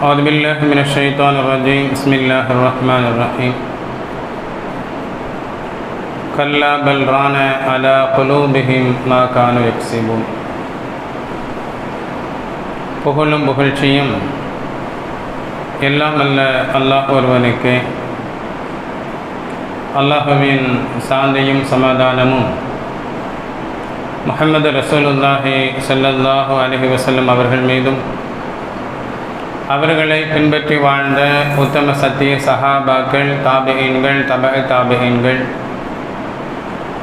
أعوذ بالله من الشيطان الرجيم بسم الله الرحمن الرحيم كلا بل ران على قلوبهم ما كانوا يكسبون புகழும் புகழ்ச்சியும் எல்லாம் அல்ல அல்லாஹ் ஒருவனுக்கு அல்லாஹுவின் சாந்தியும் சமாதானமும் முஹம்மது ரசூலுல்லாஹி ஸல்லல்லாஹு அலைஹி வஸல்லம் அவர்கள் மீதும் அவர்களை பின்பற்றி வாழ்ந்த உத்தம சத்திய சஹாபாக்கள் தாபியீன்கள் தப தாபியீன்கள்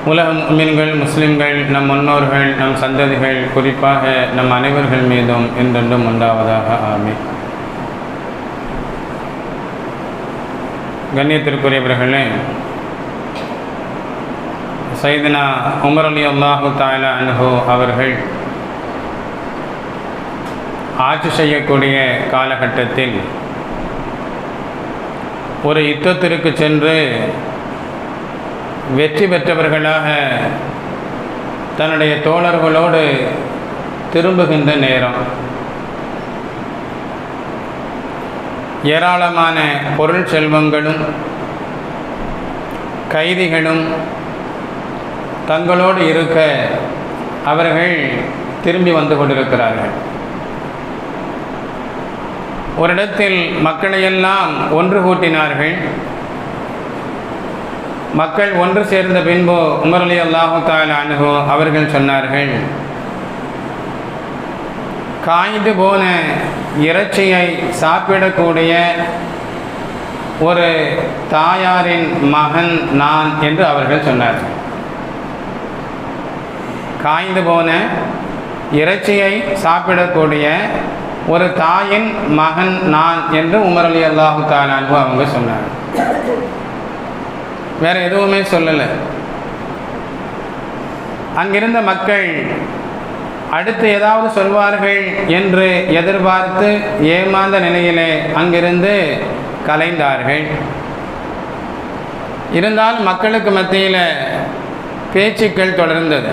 உலக மீன்கள் முஸ்லிம்கள் நம் முன்னோர்கள் நம் சந்ததிகள் குறிப்பாக நம் அனைவர்கள் மீதும் என்றென்றும் உண்டாவதாக ஆமே கண்ணியத்திற்குரியவர்களே சைதனா உமர் அலி அல்லாஹு தாயலா அனுஹோ அவர்கள் ஆட்சி செய்யக்கூடிய காலகட்டத்தில் ஒரு யுத்தத்திற்கு சென்று வெற்றி பெற்றவர்களாக தன்னுடைய தோழர்களோடு திரும்புகின்ற நேரம். ஏராளமான பொருள் செல்வங்களும் கைதிகளும் தங்களோடு இருக்க அவர்கள் திரும்பி வந்து கொண்டிருக்கிறார்கள். ஒரு இடத்தில் மக்களையெல்லாம் ஒன்று கூட்டினார்கள். மக்கள் ஒன்று சேர்ந்த பின்பு உமர் அலி அல்லாஹு அனுகு அவர்கள் சொன்னார்கள். காய்ந்து போன இறைச்சியை சாப்பிடக்கூடிய ஒரு தாயாரின் மகன் நான் என்று அவர்கள் சொன்னார்கள். காய்ந்து போன இறைச்சியை சாப்பிடக்கூடிய ஒரு தாயின் மகன் நான் என்று உமர் அலி அல்லாஹு தாலானு அவங்க சொன்னாங்க. வேற எதுவுமே சொல்லலை. அங்கிருந்த மக்கள் அடுத்து ஏதாவது சொல்வார்கள் என்று எதிர்பார்த்து ஏமாந்த நிலையிலே அங்கிருந்து கலைந்தார்கள். இருந்தாலும் மக்களுக்கு மத்தியில் பேச்சுக்கள் தொடர்ந்தது.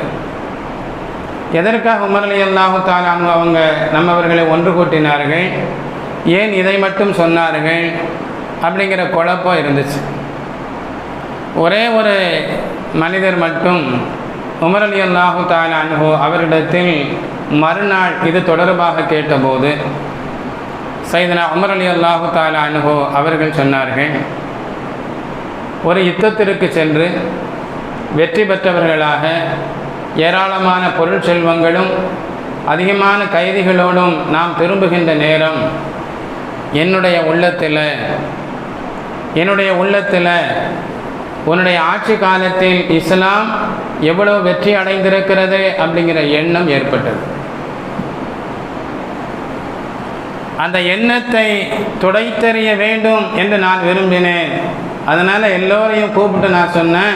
எதற்காக உமரலி அல்லாஹு தாலானு அவங்க நம்மவர்களை ஒன்று கூட்டினார்கள்? ஏன் இதை மட்டும் சொன்னார்கள்? அப்படிங்கிற குழப்பம் இருந்துச்சு. ஒரே ஒரு மனிதர் மட்டும் உமரலி அல்லாஹு தாலா அவரிடத்தில் மறுநாள் இது தொடர்பாக கேட்டபோது சைதனா உமர் அலி அல்லாஹு தாலா அவர்கள் சொன்னார்கள் ஒரு யுத்தத்திற்கு சென்று வெற்றி பெற்றவர்களாக ஏராளமான பொருள் செல்வங்களும் அதிகமான கைதிகளோடும் நாம் திரும்புகின்ற நேரம் என்னுடைய உள்ளத்தில். என்னுடைய உள்ளத்தில் உன்னுடைய ஆட்சி காலத்தில் இஸ்லாம் எவ்வளோ வெற்றி அடைந்திருக்கிறது அப்படிங்கிற எண்ணம் ஏற்பட்டது. அந்த எண்ணத்தை துடைத்தறிய வேண்டும் என்று நான் விரும்பினேன். அதனால் எல்லோரையும் கூப்பிட்டு நான் சொன்னேன்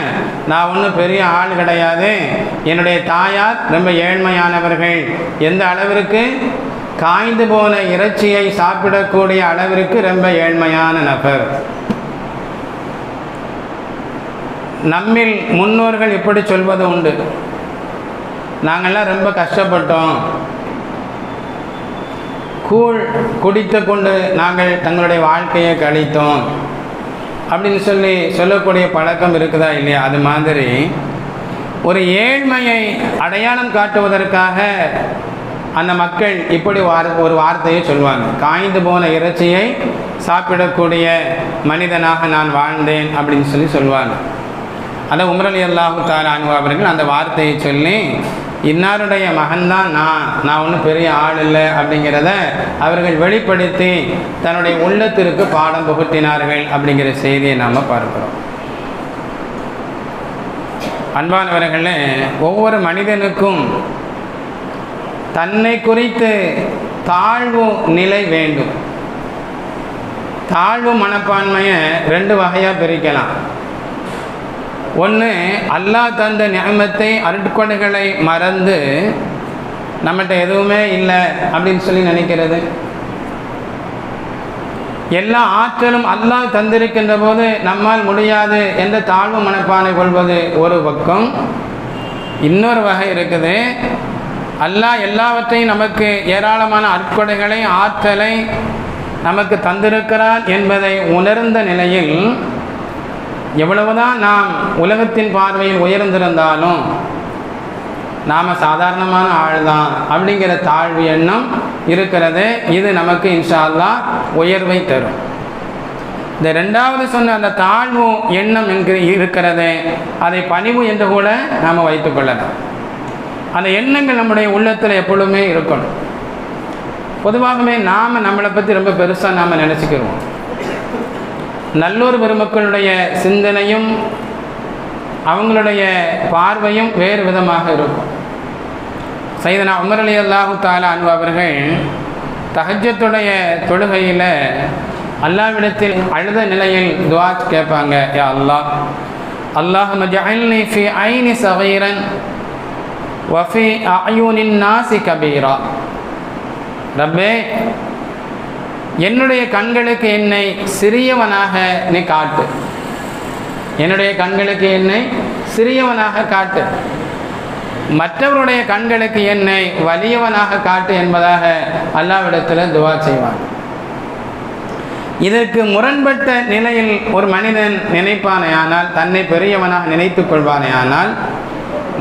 நான் ஒன்றும் பெரிய ஆள் கிடையாது. என்னுடைய தாயார் ரொம்ப ஏழ்மையானவர்கள். எந்த அளவிற்கு? காய்ந்து போன இறைச்சியை சாப்பிடக்கூடிய அளவிற்கு ரொம்ப ஏழ்மையான நபர். நம்மில் முன்னோர்கள் இப்படி சொல்வது உண்டு. நாங்கள்லாம் ரொம்ப கஷ்டப்பட்டோம். கூழ் குடித்து கொண்டு நாங்கள் தங்களுடைய வாழ்க்கையை கழித்தோம். அப்படின்னு சொல்லி சொல்லக்கூடிய பழக்கம் இருக்குதா இல்லையா? அது மாதிரி ஒரு ஏழ்மையை அடையாளம் காட்டுவதற்காக அந்த மக்கள் இப்படி வார் ஒரு வார்த்தையை சொல்லுவாங்க காய்ந்து போன இறைச்சியை சாப்பிடக்கூடிய மனிதனாக நான் வாழ்ந்தேன் அப்படின்னு சொல்லி சொல்லுவாங்க அதை உமரலி அல்லாஹு தாலா அவர்கள் அந்த வார்த்தையை சொல்லி இன்னாருடைய மகன்தான் நான். நான் ஒன்றும் பெரிய ஆள் இல்லை அப்படிங்கிறத அவர்கள் வெளிப்படுத்தி தன்னுடைய உள்ளத்திற்கு பாடம் புகுத்தினார்கள் அப்படிங்கிற செய்தியை நாம் பார்க்கிறோம். அன்பானவர்களே ஒவ்வொரு மனிதனுக்கும் தன்னை குறித்து தாழ்வு நிலை வேண்டும். தாழ்வு மனப்பான்மையை ரெண்டு வகையாக பிரிக்கலாம். ஒன்று அல்லாஹ் தந்த நியமத்தை அருட்கொடைகளை மறந்து நம்மகிட்ட எதுவுமே இல்லை அப்படின்னு சொல்லி நினைக்கிறது. எல்லா ஆற்றலும் அல்லாஹ் தந்திருக்கின்ற போது நம்மால் முடியாது என்ற தாழ்வு மனப்பானை கொள்வது ஒரு பக்கம். இன்னொரு வகை இருக்குது அல்லாஹ் எல்லாவற்றையும் நமக்கு ஏராளமான அற்கொடைகளை ஆற்றலை நமக்கு தந்திருக்கிறான் என்பதை உணர்ந்த நிலையில் எவ்வளவுதான் நாம் உலகத்தின் பார்வையில் உயர்ந்திருந்தாலும் நாம் சாதாரணமான ஆள் தான் அப்படிங்கிற தாழ்வு எண்ணம் இருக்கிறது இது நமக்கு இன்ஷால்லா உயர்வை தரும். இந்த ரெண்டாவது சொன்ன அந்த தாழ்வு எண்ணம் என்கிற இருக்கிறது அதை பணிவு என்று கூட நாம் வைத்துக்கொள்ளலாம் அந்த எண்ணங்கள் நம்முடைய உள்ளத்தில் எப்பொழுதுமே இருக்கணும். பொதுவாகவே நாம் நம்மளை பற்றி ரொம்ப பெருசாக நாம் நினச்சிக்கிறோம் நல்லூர் பெருமக்களுடைய சிந்தனையும் அவங்களுடைய பார்வையும் வேறு விதமாக இருக்கும். சைதனா உமர் அலி அல்லாஹு தாலா அன்பு அவர்கள் தஹஜத்துடைய தொழுகையில் அல்லாவிடத்தில் அழுத நிலையில் துவா கேட்பாங்க யா அல்லாஹ் அல்லாஹ் மஜஅல்னி ஃபி ஐனி சகீரன் வஃபி அயூனின் நாசி கபீரா. ரப்பே என்னுடைய கண்களுக்கு என்னை சிறியவனாக நீ காட்டு. என்னுடைய கண்களுக்கு என்னை சிறியவனாக காட்டு. மற்றவருடைய கண்களுக்கு என்னை வலியவனாக காட்டு என்பதாக அல்லாவிடத்தில் துவா செய்வான். இதற்கு முரண்பட்ட நிலையில் ஒரு மனிதன் நினைப்பானே ஆனால் தன்னை பெரியவனாக நினைத்து கொள்வானே ஆனால்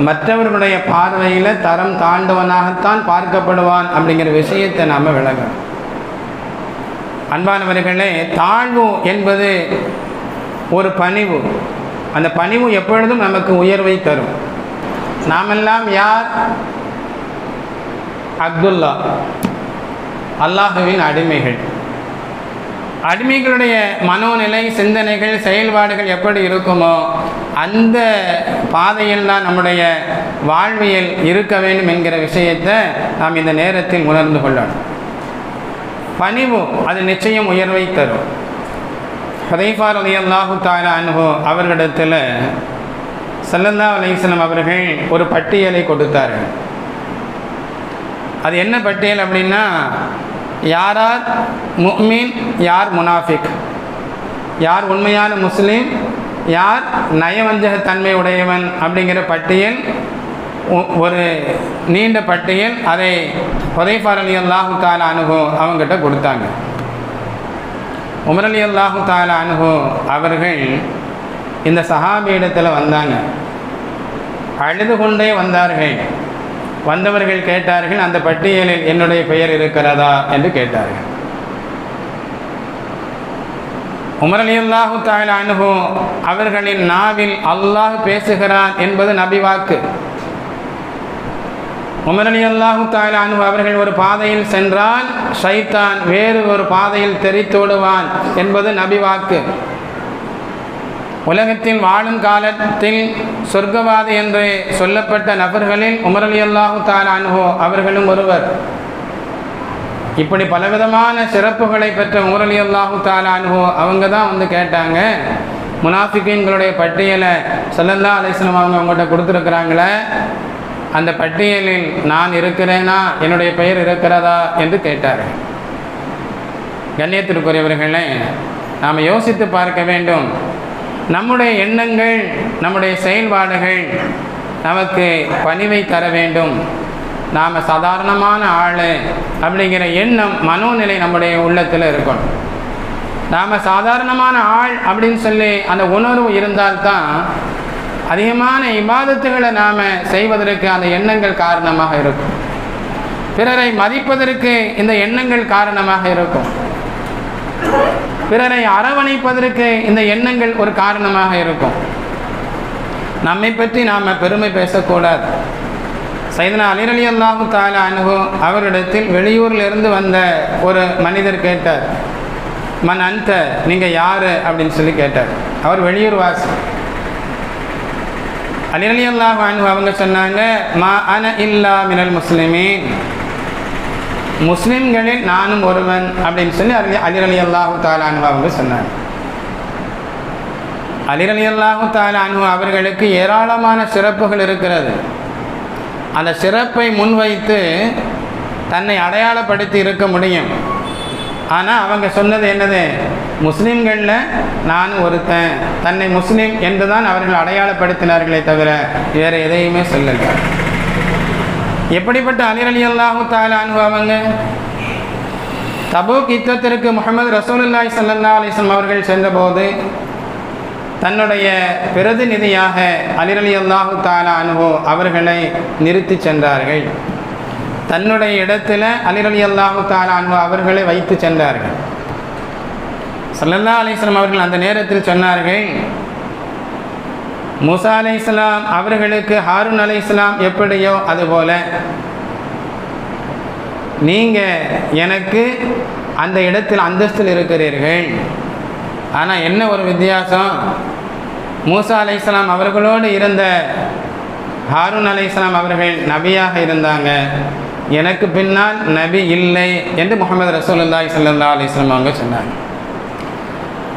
மற்றவர்களுடைய பார்வையில் தரம் தாண்டுவனாகத்தான் பார்க்கப்படுவான் அப்படிங்கிற விஷயத்தை நாம் விளங்கணும். அன்பானவர்களே தாழ்வு என்பது ஒரு பணிவு. அந்த பணிவு எப்பொழுதும் நமக்கு உயர்வை தரும். நாமெல்லாம் யார்? அப்துல்லா. அல்லாஹுவின் அடிமைகள். அடிமைகளுடைய மனோநிலை சிந்தனைகள் செயல்பாடுகள் எப்படி இருக்குமோ அந்த பாதையில் தான் நம்முடைய வாழ்வியல் இருக்க வேண்டும் என்கிற விஷயத்தை நாம் இந்த நேரத்தில் உணர்ந்து கொள்ளணும். பணிவு அது நிச்சயம் உயர்வை தரும். ஹதைஃபார் அலி அல்லாஹு தாலா அனுபவ அவர்களிடத்தில் சல்லல்லா அலிஸ்லம் அவர்கள் ஒரு பட்டியலை கொடுத்தார்கள். அது என்ன பட்டியல் அப்படின்னா யாரார் முக்மீன் யார் முனாஃபிக்? யார் உண்மையான முஸ்லீம் யார் நயவஞ்சகத்தன்மை உடையவன் அப்படிங்கிற பட்டியல் ஒரு நீண்ட பட்டியல் அதை ஹுதைஃபார் அல்லாஹு தாலா அனுபவ அவங்ககிட்ட கொடுத்தாங்க. உமரலி அல்லாஹு தாலா அனுபவ அவர்கள் இந்த சஹாபியிடத்தில் வந்தாங்க. அழுது கொண்டே வந்தார்கள். வந்தவர்கள் கேட்டார்கள் அந்த பட்டியலில் என்னுடைய பெயர் இருக்கிறதா என்று கேட்டார்கள். உமரலி அல்லாஹு தாலா அனுபவ அவர்களின் நாவில் அல்லாஹ் பேசுகிறான் என்பது நபி வாக்கு உமரணி அல்லாஹு தாயிலானு அவர்கள் ஒரு பாதையில் சென்றால் ஷைத்தான் வேறு ஒரு பாதையில் தெரித்தோடுவான் என்பது நபி வாக்கு. உலகத்தில் வாழும் காலத்தில் சொர்க்கவாதி என்று சொல்லப்பட்ட நபர்களில் உமரலி அல்லாஹு தாலானுகோ அனுஹோ அவர்களும் ஒருவர். இப்படி பலவிதமான சிறப்புகளை பெற்ற உமரலி அல்லாஹு தாலானுகோ அனுஹோ அவங்க தான் வந்து கேட்டாங்க முனாஃபிகீன்களுடைய பட்டியலை சல்லல்லா அலிஸ்லாம் அவங்க அவங்கள்ட்ட கொடுத்துருக்குறாங்களே அந்த பட்டியலில் நான் இருக்கிறேனா? என்னுடைய பெயர் இருக்கிறதா? என்று கேட்டார். கண்ணியத்திற்குரியவர்களே நாம் யோசித்து பார்க்க வேண்டும். நம்முடைய எண்ணங்கள் நம்முடைய செயல்பாடுகள் நமக்கு பணிவை தர வேண்டும். நாம் சாதாரணமான ஆள் அப்படிங்கிற எண்ணம் மனோநிலை நம்முடைய உள்ளத்தில் இருக்கணும் நாம் சாதாரணமான ஆள் அப்படின்னு சொல்லி அந்த உணர்வு இருந்தால்தான் அதிகமான இபாதத்துகளை நாம் செய்வதற்கு அந்த எண்ணங்கள் காரணமாக இருக்கும். பிறரை மதிப்பதற்கு இந்த எண்ணங்கள் காரணமாக இருக்கும். பிறரை அரவணைப்பதற்கு இந்த எண்ணங்கள் ஒரு காரணமாக இருக்கும். நம்மை பற்றி நாம் பெருமை பேசக்கூடாது. சைதனா அலிரலி அல்லாஹு தாலா அனுகு அவரிடத்தில் வெளியூரில் இருந்து வந்த ஒரு மனிதர் கேட்டார். மன் அந்த நீங்கள் யார்? அப்படின்னு சொல்லி கேட்டார். அவர் வெளியூர் வாசி அலிரலி அல்லாஹ் அவங்க சொன்னாங்க மா அன இல்லா மினல் முஸ்லிமீன். முஸ்லிம்களில் நானும் ஒருவன் அப்படின்னு சொல்லி அலி அலி அலி அல்லாஹு தாலானு அவங்க சொன்னாங்க. அலிரலி அலி அல்லாஹு தாலானு அவர்களுக்கு ஏராளமான சிறப்புகள் இருக்கிறது. அந்த சிறப்பை முன்வைத்து தன்னை அடையாளப்படுத்தி இருக்க முடியும். ஆனால் அவங்க சொன்னது என்னது? முஸ்லீம்களில் நானும் ஒருத்தன் தன்னை முஸ்லீம் என்று தான் அவர்கள் அடையாளப்படுத்தினார்களே தவிர வேறு எதையுமே சொல்லலை. எப்படிப்பட்ட அலிரலி அல்லாஹு தாலானு அவங்க? தபூக் யுத்தத்திற்கு முகமது ரசூலுல்லாய் சல்லா அலிஸ்லாம் அவர்கள் சென்றபோது தன்னுடைய பிரதிநிதியாக அலிரலி அல்லாஹு தாலா அனுபவ அவர்களை நிறுத்தி சென்றார்கள். தன்னுடைய இடத்துல அலிரலி அல்லாஹு தாலான் அவர்களை வைத்து சென்றார்கள். சல்லல்லா அலிஸ்லாம் அவர்கள் அந்த நேரத்தில் சொன்னார்கள் மூசா அலை இஸ்லாம் அவர்களுக்கு ஹாரூன் அலை இஸ்லாம் எப்படியோ அதுபோல நீங்கள் எனக்கு அந்த இடத்தில் அந்தஸ்தில் இருக்கிறீர்கள். ஆனால் என்ன ஒரு வித்தியாசம்? மூசா அலை இஸ்லாம் அவர்களோடு இருந்த ஹாரூன் அலை இஸ்லாம் அவர்கள் நபியாக இருந்தாங்க. எனக்கு பின்னால் நபி இல்லை என்று முகமது ரசூலுல்லாய் சல்லா அலிஸ்லாம் அவங்க சொன்னாங்க.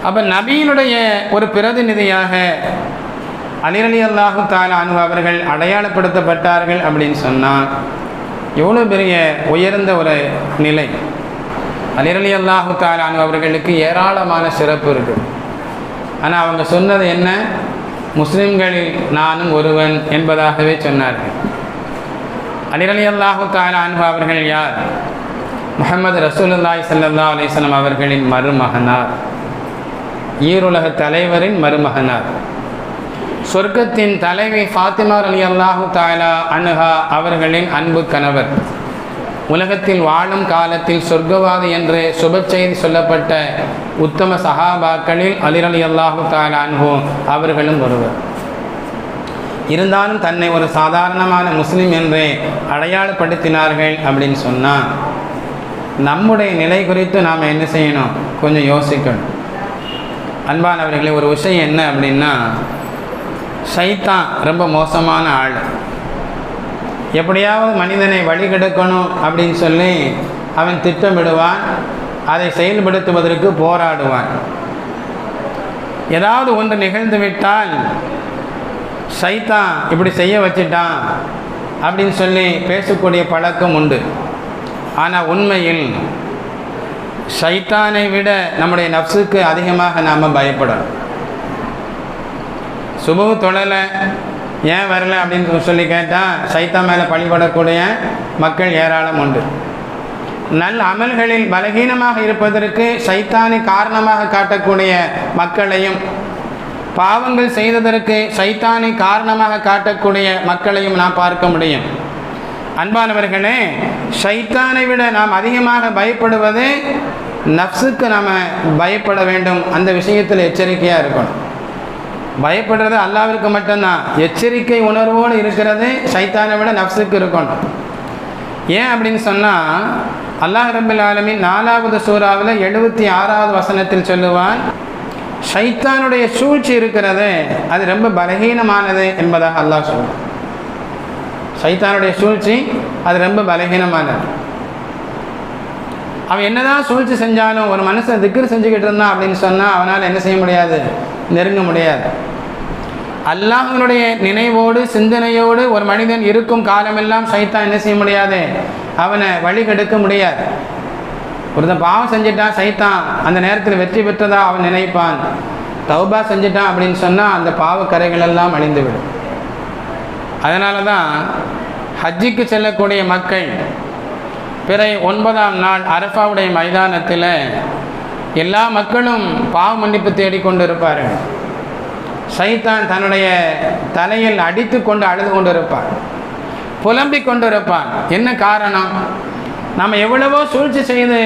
அப்போ நபியினுடைய ஒரு பிரதிநிதியாக அலிரலி அல்லாஹு தாலானு அவர்கள் அடையாளப்படுத்தப்பட்டார்கள் அப்படின்னு சொன்னால் எவ்வளோ பெரிய உயர்ந்த ஒரு நிலை. அலிரலி அல்லாஹு தாலானு அவர்களுக்கு ஏராளமான சிறப்பு இருக்குது ஆனால் அவங்க சொன்னது என்ன? முஸ்லிம்களில் நானும் ஒருவன் என்பதாகவே சொன்னார்கள். அலிரலி அல்லாஹு தாலா அன்பு அவர்கள் யார்? முகமது ரசூலுல்லாய் சல்லா அலிஸ்லாம் அவர்களின் மருமகனார். ஈருலக தலைவரின் மருமகனார். சொர்க்கத்தின் தலைவி ஃபாத்திமார் அலி அல்லாஹு தாலா அனுஹா அவர்களின் அன்பு கணவர். உலகத்தில் வாழும் காலத்தில் சொர்க்கவாதி என்று சுப செய்தி சொல்லப்பட்ட உத்தம சஹாபாக்களில் அலிரலி அல்லாஹு தாலா அன்பும் அவர்களும் ஒருவர். இருந்தாலும் தன்னை ஒரு சாதாரணமான முஸ்லீம் என்று அடையாளப்படுத்தினார்கள் அப்படின்னு சொன்னால் நம்முடைய நிலை குறித்து நாம் என்ன செய்யணும்? கொஞ்சம் யோசிக்கணும். அன்பானவர்களே ஒரு விஷயம் என்ன அப்படின்னா சைத்தான் ரொம்ப மோசமான ஆள். எப்படியாவது மனிதனை வழி கெடுக்கணும் அப்படின்னு சொல்லி அவன் திட்டமிடுவான் அதை செயல்படுத்துவதற்கு போராடுவான். ஏதாவது ஒன்று நிகழ்ந்துவிட்டால் சைத்தான் இப்படி செய்ய வச்சிட்டான் அப்படின்னு சொல்லி பேசக்கூடிய பழக்கம் உண்டு. ஆனால் உண்மையில் சைத்தானை விட நம்முடைய நப்சுக்கு அதிகமாக நாம் பயப்படணும். சுபு தொழலை ஏன் வரல அப்படின்னு சொல்லி கேட்டால் சைத்தா மேலே பழிபடக்கூடிய மக்கள் ஏராளம் உண்டு. நல் அமல்களில் பலகீனமாக இருப்பதற்கு சைத்தானை காரணமாக காட்டக்கூடிய மக்களையும் பாவங்கள் செய்ததற்கு சைத்தானை காரணமாக காட்டக்கூடிய மக்களையும் நாம் பார்க்க முடியும். அன்பானவர்களே சைத்தானை விட நாம் அதிகமாக பயப்படுவது நப்சுக்கு நாம் பயப்பட வேண்டும். அந்த விஷயத்தில் எச்சரிக்கையாக இருக்கணும். பயப்படுறது அல்லாவிற்கு மட்டும்தான். எச்சரிக்கை உணர்வோடு இருக்கிறது சைத்தானை விட நப்சுக்கு இருக்கணும். ஏன் அப்படின்னு சொன்னால் அல்லாஹ் ரபுல் ஆலமின் நாலாவது சூறாவில் எழுபத்தி ஆறாவது வசனத்தில் சொல்லுவான் சைத்தானுடைய சூழ்ச்சி இருக்கிறது அது ரொம்ப பலகீனமானது என்பதாக அல்லாஹ் சொல்லுவான் சைத்தானுடைய சூழ்ச்சி அது ரொம்ப பலகீனமானது. அவன் என்னதான் சூழ்ச்சி செஞ்சாலும் ஒரு மனுஷன் திக்ர் செஞ்சுக்கிட்டு இருந்தான் அப்படின்னு சொன்னால் அவனால் என்ன செய்ய முடியாது? நெருங்க முடியாது. அல்லாஹனுடைய நினைவோடு சிந்தனையோடு ஒரு மனிதன் இருக்கும் காலமெல்லாம் சைத்தான் என்ன செய்ய முடியாது? அவனை வழி கெடுக்க முடியாது. ஒருத்தன் பாவம் செஞ்சிட்டான் சைத்தான். அந்த நேரத்தில் வெற்றி பெற்றதா அவன் நினைப்பான். தௌபா செஞ்சிட்டான் அப்படின்னு சொன்னால் அந்த பாவக்கரைகள் எல்லாம் அழிந்துவிடும். அதனால தான் ஹஜ்ஜிக்கு செல்லக்கூடிய மக்கள் பிறை ஒன்பதாம் நாள் அரஃபாவுடைய மைதானத்தில் எல்லா மக்களும் பாவ மன்னிப்பு தேடிக்கொண்டு இருப்பார்கள் சைத்தான் தன்னுடைய தலையில் அடித்து கொண்டு அழுது கொண்டு இருப்பான் புலம்பிக் கொண்டு இருப்பான் என்ன காரணம்? நம்ம எவ்வளவோ சூழ்ச்சி செய்து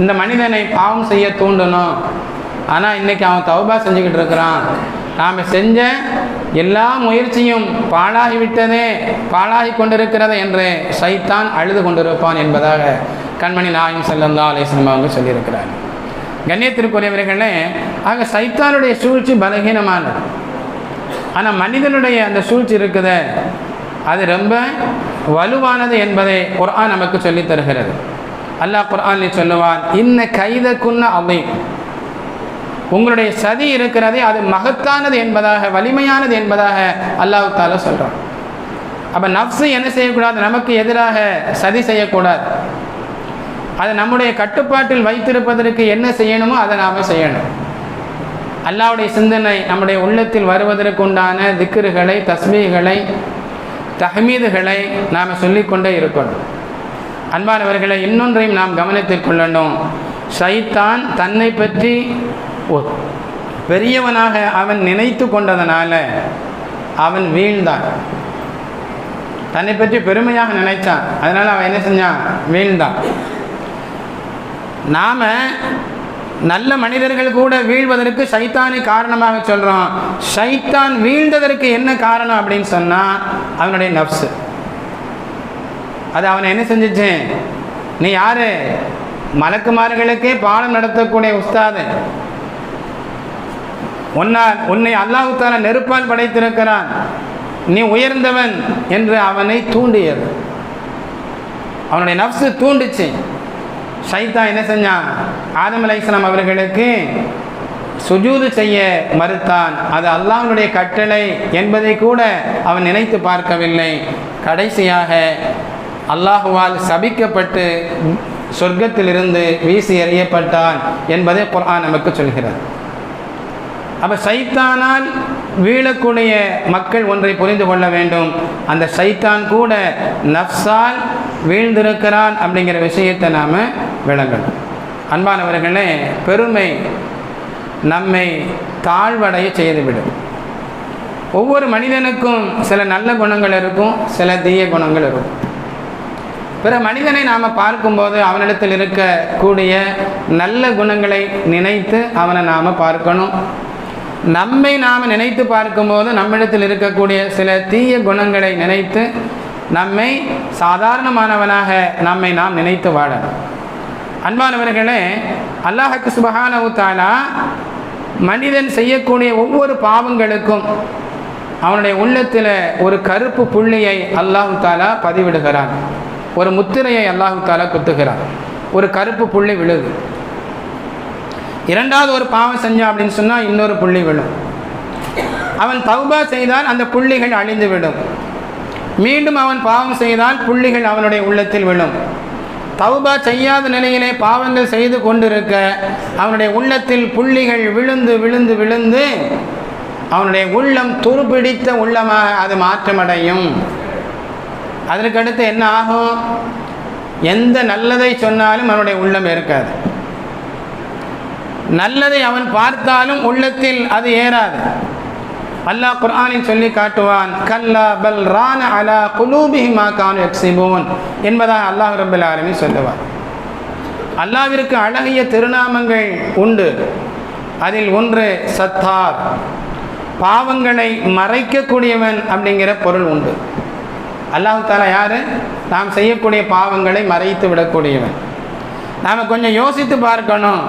இந்த மனிதனை பாவம் செய்ய தூண்டணும். ஆனால் இன்றைக்கி அவன் தௌபா செஞ்சுக்கிட்டு இருக்கிறான். நாம் செஞ்ச எல்லா முயற்சியும் பாழாகிவிட்டதே பாழாகி கொண்டிருக்கிறது என்று சைத்தான் அழுது கொண்டிருப்பான் என்பதாக கண்மணி நாயும் செல்லந்தா அலேஸ்லம் அவங்க சொல்லியிருக்கிறார். கண்ணியத்திற்குரியவர்களே ஆக சைத்தானுடைய சூழ்ச்சி பலகீனமானது. ஆனால் மனிதனுடைய அந்த சூழ்ச்சி இருக்குது. அது ரொம்ப வலுவானது என்பதை குர்ஆன் நமக்கு சொல்லித் தருகிறது. அல்லாஹ் குர்ஆனில் சொல்லுவான் இன்ன கைதக்குன்ன அவை உங்களுடைய சதி இருக்கிறதே அது மகத்தானது என்பதாக வலிமையானது என்பதாக அல்லாஹ் தாலா சொல்கிறான் அப்போ நப்சு என்ன செய்யக்கூடாது? நமக்கு எதிராக சதி செய்யக்கூடாது. அதை நம்முடைய கட்டுப்பாட்டில் வைத்திருப்பதற்கு என்ன செய்யணுமோ அதை நாம் செய்யணும். அல்லாவுடைய சிந்தனை நம்முடைய உள்ளத்தில் வருவதற்கு உண்டான திக்ருகளை தஸ்மீகளை தஹமீதுகளை நாம் சொல்லிக்கொண்டே இருக்கணும். அன்பானவர்களை இன்னொன்றையும் நாம் கவனத்தில் கொள்ளணும். சைத்தான் தன்னை பற்றி பெரியவனாக அவன் நினைத்து கொண்டதனால அவன் வீழ்ந்தான். தன்னை பற்றி பெருமையாக நினைத்தான். அதனால் அவன் என்ன செஞ்சான்? வீழ்ந்தான். நாம் நல்ல மனிதர்கள் கூட வீழ்வதற்கு சைத்தானை காரணமாக சொல்கிறோம் சைத்தான் வீழ்ந்ததற்கு என்ன காரணம் அப்படின்னு சொன்னால் அவனுடைய நப்சு அது அவனை என்ன செஞ்சிச்சு நீ யாரு? மலக்குமார்களுக்கே பாடம் நடத்தக்கூடிய உஸ்தாது. உன்னால் உன்னை அல்லாஹுத்தான நெருப்பால் படைத்திருக்கிறான். நீ உயர்ந்தவன் என்று அவனை தூண்டியது. அவனுடைய நப்சு தூண்டுச்சு. சைத்தா என்ன செஞ்சான்? ஆதம் அலைஹிஸ்ஸலாம் அவர்களுக்கு சுஜூது செய்ய மறுத்தான். அது அல்லாஹனுடைய கட்டளை என்பதை கூட அவன் நினைத்து பார்க்கவில்லை. கடைசியாக அல்லாஹுவால் சபிக்கப்பட்டு சொர்க்கத்திலிருந்து வீசி எறியப்பட்டான் என்பதை குரான் நமக்கு சொல்கிறது. அப்போ சைத்தானால் வீழக்கூடிய மக்கள் ஒன்றை புரிந்து கொள்ள வேண்டும். அந்த சைத்தான் கூட நஃப்ஸால் வீழ்ந்திருக்கிறான் அப்படிங்கிற விஷயத்தை நாம் விளங்கணும். அன்பானவர்களே பெருமை நம்மை தாழ்வடைய செய்துவிடும். ஒவ்வொரு மனிதனுக்கும் சில நல்ல குணங்கள் இருக்கும் சில தீய குணங்கள் இருக்கும். பிற மனிதனை நாம் பார்க்கும்போது அவனிடத்தில் இருக்கக்கூடிய நல்ல குணங்களை நினைத்து அவனை நாம் பார்க்கணும். நம்மை நாம் நினைத்து பார்க்கும்போது நம்மிடத்தில் இருக்கக்கூடிய சில தீய குணங்களை நினைத்து நம்மை சாதாரணமானவனாக நம்மை நாம் நினைத்து வாழணும் அன்பானவர்களே அல்லாஹக்கு சுபஹானஹு மனிதன் செய்யக்கூடிய ஒவ்வொரு பாவங்களுக்கும் அவனுடைய உள்ளத்தில் ஒரு கருப்பு புள்ளியை அல்லாஹு தாலா பதிவிடுகிறான். ஒரு முத்திரையை அல்லாஹு தாலா குத்துகிறான். ஒரு கருப்பு புள்ளி விழுது. இரண்டாவது ஒரு பாவம் செஞ்சான் அப்படின்னு சொன்னால் இன்னொரு புள்ளி விழும். அவன் தௌபா செய்தால் அந்த புள்ளிகள் அழிந்து விடும். மீண்டும் அவன் பாவம் செய்தால் புள்ளிகள் அவனுடைய உள்ளத்தில் விழும். தௌபா செய்யாத நிலையிலே பாவங்கள் செய்து கொண்டிருக்க அவனுடைய உள்ளத்தில் புள்ளிகள் விழுந்து விழுந்து விழுந்து அவனுடைய உள்ளம் துருப்பிடித்த உள்ளமாக அது மாற்றமடையும். அதற்கடுத்து என்ன ஆகும்? எந்த நல்லதை சொன்னாலும் அவனுடைய உள்ளம் இருக்காது நல்லதை அவன் பார்த்தாலும் உள்ளத்தில் அது ஏறாது. அல்லாஹ் குர்ஆனில் சொல்லி காட்டுவான் கல்லா பல் ரான அலா குலூபிஹிமா கான் எக்ஸிபோன் என்பதாக அல்லாஹ் ரபுல் ஆலமின் சொல்லுவார் அல்லாவிற்கு அழகிய திருநாமங்கள் உண்டு. அதில் ஒன்று சத்தார் பாவங்களை மறைக்கக்கூடியவன் அப்படிங்கிற பொருள் உண்டு. அல்லாஹு தாலா யார்? நாம் செய்யக்கூடிய பாவங்களை மறைத்து விடக்கூடியவன். நாம் கொஞ்சம் யோசித்து பார்க்கணும்.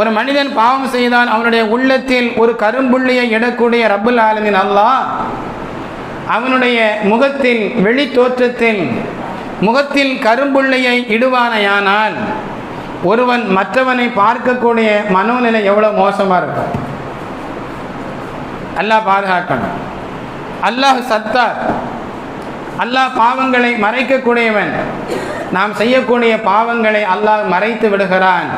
ஒரு மனிதன் பாவம் செய்தால் அவனுடைய உள்ளத்தில் ஒரு கரும்புள்ளியை இடக்கூடிய ரப்புல் ஆலமின் அல்லாஹ் அவனுடைய முகத்தில் வெளி தோற்றத்தில் முகத்தில் கரும்புள்ளியை இடுவானையானால் ஒருவன் மற்றவனை பார்க்கக்கூடிய மனோநிலை எவ்வளோ மோசமாக இருக்கும். அல்லாஹ் பாதுகாக்கணும். அல்லாஹ் சத்தார். அல்லாஹ் பாவங்களை மறைக்கக்கூடியவன். நாம் செய்யக்கூடிய பாவங்களை அல்லாஹ் மறைத்து விடுகிறான்.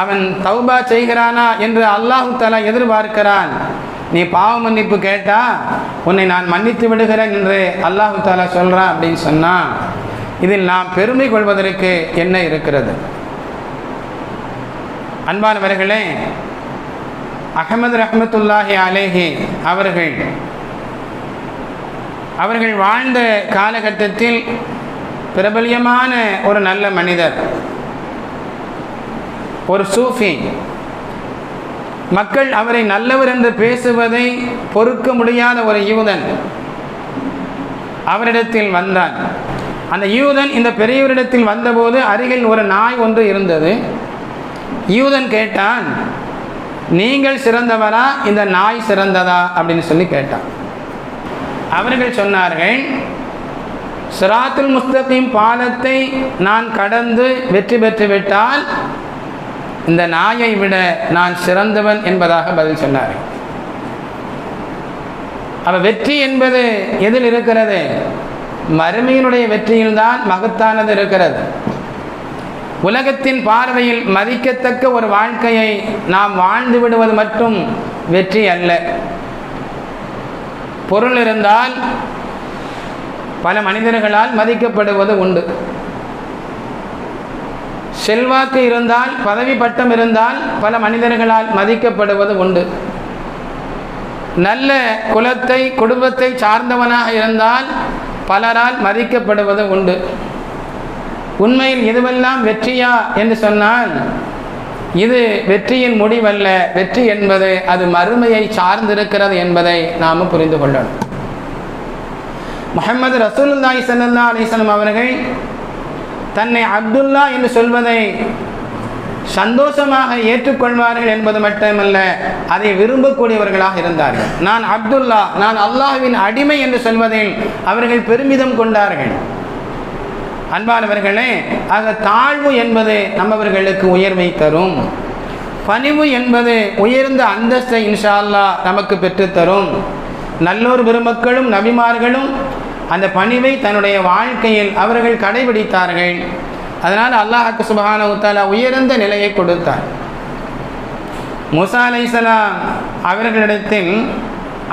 அவன் தௌபா செய்கிறானா என்று அல்லாஹு தலா எதிர்பார்க்கிறான். நீ பாவ மன்னிப்பு கேட்டா உன்னை நான் மன்னித்து விடுகிறேன் என்று அல்லாஹு தாலா சொல்கிறான் அப்படின்னு சொன்னால் இதில் நாம் பெருமை கொள்வதற்கு என்ன இருக்கிறது? அன்பானவர்களே அகமது ரஹமத்துல்லாஹி அலேஹி அவர்கள் அவர்கள் வாழ்ந்த காலகட்டத்தில் பிரபல்யமான ஒரு நல்ல மனிதர். ஒரு சூஃபி. மக்கள் அவரை நல்லவர் என்று பேசுவதை பொறுக்க முடியாத ஒரு யூதன் அவரிடத்தில் வந்தான். அந்த யூதன் இந்த பெரியவரிடத்தில் வந்தபோது அருகில் ஒரு நாய் ஒன்று இருந்தது. யூதன் கேட்டான் நீங்கள் சிறந்தவரா? இந்த நாய் சிறந்ததா? அப்படின்னு சொல்லி கேட்டான். அவர்கள் சொன்னார்கள் சிராத்துல் முஸ்தகீம் பாலத்தை நான் கடந்து வெற்றி பெற்று விட்டால் இந்த நாயை விட நான் சிறந்தவன் என்பதாக பதில் சொன்னார். அவ வெற்றி என்பது எதில் இருக்கிறது? மறுமையினுடைய வெற்றியில்தான் மகத்தானது இருக்கிறது. உலகத்தின் பார்வையில் மதிக்கத்தக்க ஒரு வாழ்க்கையை நாம் வாழ்ந்து விடுவது மட்டும் வெற்றி அல்ல. பொருள் இருந்தால் பல மனிதர்களால் மதிக்கப்படுவது உண்டு. செல்வாக்கு இருந்தால் பதவி பட்டம் இருந்தால் பல மனிதர்களால் மதிக்கப்படுவது உண்டு. நல்ல குலத்தை குடும்பத்தை சார்ந்தவனாக இருந்தால் பலரால் மதிக்கப்படுவது உண்டு. உண்மையில் இதுவெல்லாம் வெற்றியா என்று சொன்னால் இது வெற்றியின் முடிவல்ல. வெற்றி என்பது அது மறுமையை சார்ந்திருக்கிறது என்பதை நாம் புரிந்து கொள்ளணும். முகமது ரசூலுல்லாஹி சல்லா அலிஸ்லாம் அவர்கள் தன்னை அப்துல்லா என்று சொல்வதை சந்தோஷமாக ஏற்றுக்கொள்வார்கள் என்பது மட்டுமல்ல அதை விரும்பக்கூடியவர்களாக இருந்தார்கள். நான் அப்துல்லா நான் அல்லாஹுவின் அடிமை என்று சொல்வதில் அவர்கள் பெருமிதம் கொண்டார்கள். அன்பானவர்களே ஆக தாழ்வு என்பது நம்மவர்களுக்கு உயர்வை தரும். பணிவு என்பது உயர்ந்த அந்தஸ்தை இன்ஷா அல்லாஹ் நமக்கு பெற்றுத்தரும். நல்லோர் பெருமக்களும் நபிமார்களும் அந்த பணிவை தன்னுடைய வாழ்க்கையில் அவர்கள் கடைபிடித்தார்கள். அதனால் அல்லாஹாக்கு சுபஹான உத்தாலா உயர்ந்த நிலையை கொடுத்தார். முசா அலைசலாம் அவர்களிடத்தில்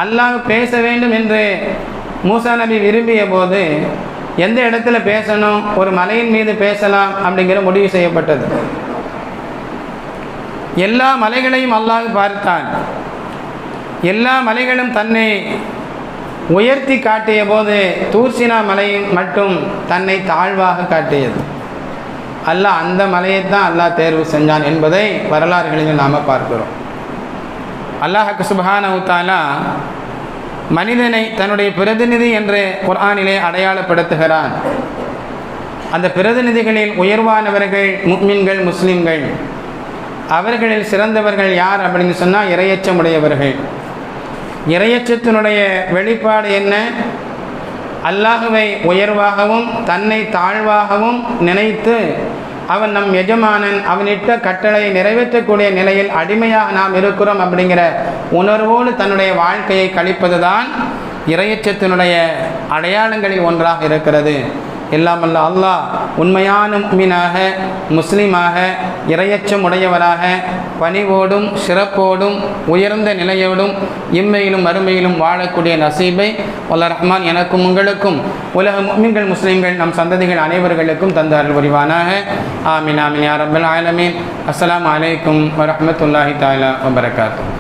அல்லாஹ் பேச வேண்டும் என்று மூசா நபி விரும்பிய போது எந்த இடத்துல பேசணும்? ஒரு மலையின் மீது பேசலாம் அப்படிங்கிற முடிவு செய்யப்பட்டது. எல்லா மலைகளையும் அல்லாஹ் பார்த்தான். எல்லா மலைகளும் தன்னை உயர்த்தி காட்டிய போது தூசினா மலை மட்டும் தன்னை தாழ்வாக காட்டியது. அல்லாஹ் அந்த மலையைத்தான் அல்லாஹ் தேர்வு செஞ்சான் என்பதை வரலாறுகளில் நாம் பார்க்கிறோம். அல்லாஹக்கு சுபஹான உத்தாலா மனிதனை தன்னுடைய பிரதிநிதி என்று குர்ஆனிலே அடையாளப்படுத்துகிறான். அந்த பிரதிநிதிகளில் உயர்வானவர்கள் முக்மின்கள் முஸ்லீம்கள். அவர்களில் சிறந்தவர்கள் யார் அப்படின்னு சொன்னால் இரையச்சமுடையவர்கள். இறையச்சத்தினுடைய வெளிப்பாடு என்ன? அல்லாஹுவை உயர்வாகவும் தன்னை தாழ்வாகவும் நினைத்து அவன் நம் எஜமானன் அவனிட்ட கட்டளையை நிறைவேற்றக்கூடிய நிலையில் அடிமையாக நாம் இருக்கிறோம் அப்படிங்கிற உணர்வோடு தன்னுடைய வாழ்க்கையை கழிப்பதுதான் இறையச்சத்தினுடைய அடையாளங்களில் ஒன்றாக இருக்கிறது. எல்லாமல்ல அல்லாஹ் உண்மையான மீனாக முஸ்லீமாக இரையச்சம் உடையவராக பணிவோடும் சிறப்போடும் உயர்ந்த நிலையோடும் இம்மையிலும் அருமையிலும் வாழக்கூடிய நசீபை உல்ல ரஹ்மான் எனக்கும் உங்களுக்கும் உலக மீன்கள் முஸ்லீம்கள் நம் சந்ததிகள் அனைவர்களுக்கும் தந்த அருள் புரிவானாக. ஆமின் ஆமின் யார் ரப்பல் ஆலமீன். அஸ்லாம் அலைக்கும் வரமத்துல்லாஹி தாலா வபரகாத்தூ